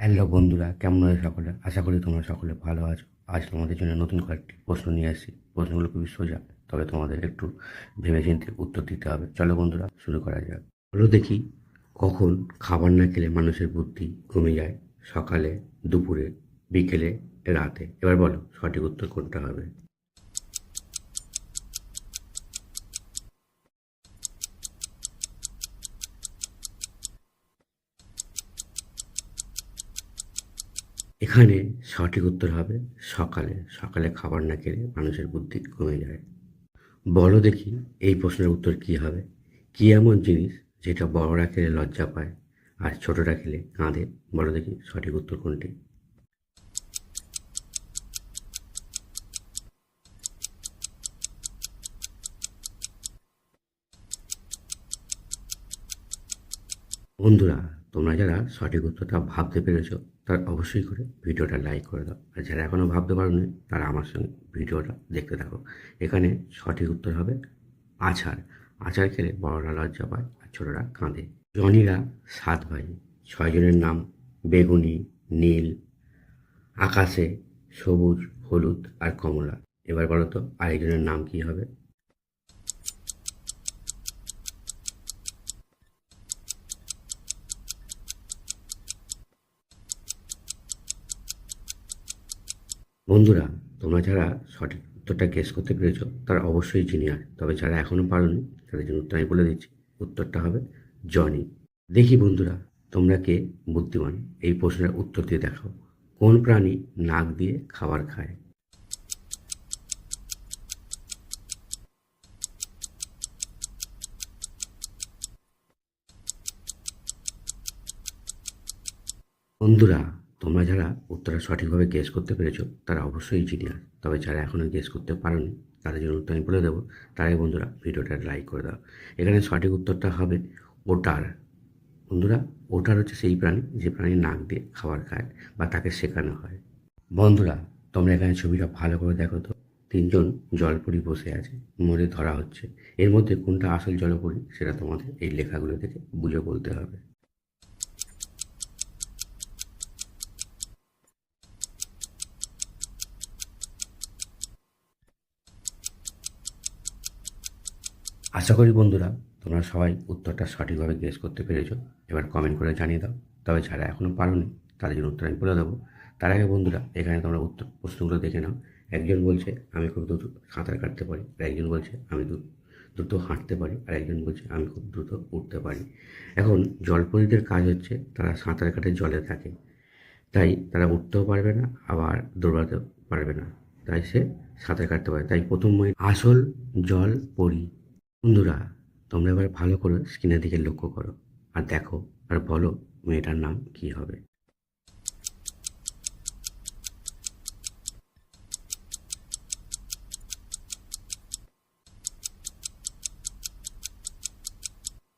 Hello বন্ধুরা, কেমন আছে সকলে? আশা করি তোমরা সকলে ভালো আছো। আজ তোমাদের জন্য নতুন কয়েকটি প্রশ্ন নিয়ে আসছি। প্রশ্নগুলো খুবই সোজা, তবে তোমাদের একটু ভেবে চিন্তে উত্তর দিতে হবে। চলো বন্ধুরা, শুরু করা যাক। হলো দেখি, কখন খাবার না খেলে মানুষের বুদ্ধি কমে যায়? সকালে, দুপুরে, বিকেলে, রাতে? এবার বলো, সঠিক উত্তর কোনটা হবে? এখানে সঠিক উত্তর হবে সকালে। সকালে খাবার না খেলে মানুষের বুদ্ধি কমে যায়। বলো দেখি এই প্রশ্নের উত্তর কি হবে? কি এমন জিনিস যেটা বড়রা খেলে লজ্জা পায় আর ছোটরা খেলে কাঁদে? বলো দেখি সঠিক উত্তর কোনটি? বন্ধুরা তোমরা যারা সঠিক উত্তরটা ভাবতে পেরেছ, তার অবশ্যই করে ভিডিওটা লাইক করে দাও। আর যারা এখনও ভাবতে পারোনি, তারা আমার সঙ্গে ভিডিওটা দেখতে থাকো। এখানে সঠিক উত্তর হবে আচার আচার খেলে বড়রা লজ্জা পায় আর ছোটরা কাঁদে। জনিরা সাত ভাই। ছয়জনের নাম বেগুনি, নীল, আকাশে সবুজ, হলুদ আর কমলা। এবার বলো তো, আরেকজনের নাম কি হবে? বন্ধুরা, তোমরা যারা সঠিক উত্তরটা গেস করতে পেরেছ, তারা অবশ্যই জিনিয়ার তবে যারা এখনও পারোনি, তাদের জন্য উত্তর আমি বলে দিচ্ছি। উত্তরটা হবে জনি দেখি বন্ধুরা, তোমরা কে বুদ্ধিমান? এই প্রশ্নের উত্তর দিয়ে দেখাও। কোন প্রাণী নাক দিয়ে খাবার খায়? বন্ধুরা তোমরা যারা উত্তরটা সঠিকভাবে গেস করতে পেরেছ, তারা অবশ্যই জিনিয়ার। তবে যারা এখনও গেস করতে পারোনি, তাদের জন্য উত্তর আমি বলে দেবো। তারাই বন্ধুরা, ভিডিওটা লাইক করে দাও। এখানে সঠিক উত্তরটা হবে ওটার। বন্ধুরা, ওটার হচ্ছে সেই প্রাণী, যে প্রাণী নাক দিয়ে খাবার খায় বা তাকে শেখানো হয়। বন্ধুরা, তোমরা এখানে ছবিটা ভালো করে দেখো তো। তিনজন জলপরি বসে আছে, মরে ধরা হচ্ছে। এর মধ্যে কোনটা আসল জলপরি, সেটা তোমাদের এই লেখাগুলো থেকে বুঝে বলতে হবে। আশা করি বন্ধুরা, তোমরা সবাই উত্তরটা সঠিকভাবে গেস করতে পেরেছ। এবার কমেন্ট করে জানিয়ে দাও। তবে যারা এখনও পারোনি, তাদের জন্য উত্তর আমি বলে দেবো। তার আগে বন্ধুরা, এখানে তোমরা উত্তর প্রশ্নগুলো দেখে নাও। একজন বলছে, আমি খুব দ্রুত সাঁতার কাটতে পারি। আর একজন বলছে, আমি দ্রুত হাঁটতে পারি। আর একজন বলছে, আমি খুব দ্রুত উঠতে পারি। এখন জলপরীদের কাজ হচ্ছে, তারা সাঁতার কাটে জলে থাকে। তাই তারা উঠতেও পারবে না, আবার দৌড়াতেও পারবে না। তাই সে সাঁতার কাটতে পারে। তাই প্রথম আসল জল পরি বন্ধুরা, তোমরা এবার ভালো করে স্ক্রিনের দিকে লক্ষ্য করো আর দেখো আর বলো মেয়েটার নাম কি হবে।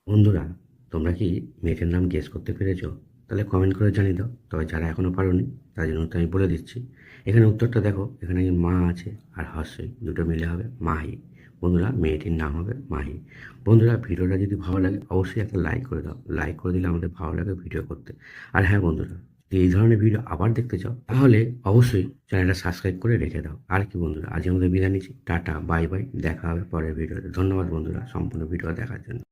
বন্ধুরা, তোমরা কি মেয়েটার নাম গেস করতে পেরেছ? তাহলে কমেন্ট করে জানিয়ে দাও। তবে যারা এখনও পারোনি তার জন্য তো আমি বলে দিচ্ছি। এখানে উত্তরটা দেখো, এখানে মা আছে আর হর্ষই দুটো মিলে হবে মাহি। বন্ধুরা, মেয়েটির নাম হবে মাহি। বন্ধুরা, ভিডিওটা যদি ভালো লাগে, অবশ্যই একটা লাইক করে দাও। লাইক করে দিলে আমাদের ভালো লাগে ভিডিও করতে। আর হ্যাঁ বন্ধুরা, যদি এই ধরনের ভিডিও আবার দেখতে চাও, তাহলে অবশ্যই চ্যানেলটা সাবস্ক্রাইব করে রেখে দাও। আর কি বন্ধুরা আজ আমাদের বিদায় নিচ্ছি। টাটা বাই বাই দেখা হবে পরের ভিডিওতে ধন্যবাদ বন্ধুরা, সম্পূর্ণ ভিডিও দেখার জন্য।